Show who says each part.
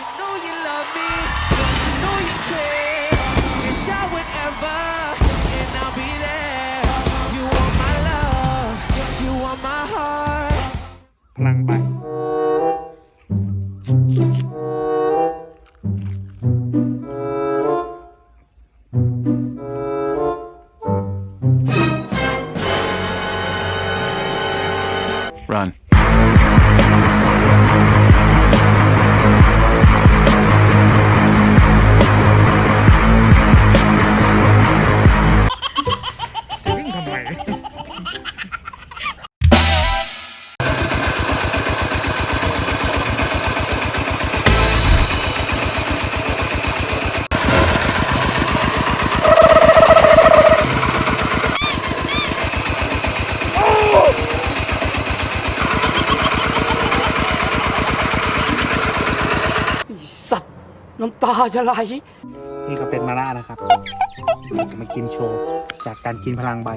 Speaker 1: You know you love me, you know you care. Just shout whenever, and I'll be there. You want my love, you want my heart.
Speaker 2: พลังใบ
Speaker 3: Run.
Speaker 4: น้ำตาจะไหล
Speaker 2: นี่ก็เป็นมาระนะครับ มากินโชว์ จากการกินพลังใบ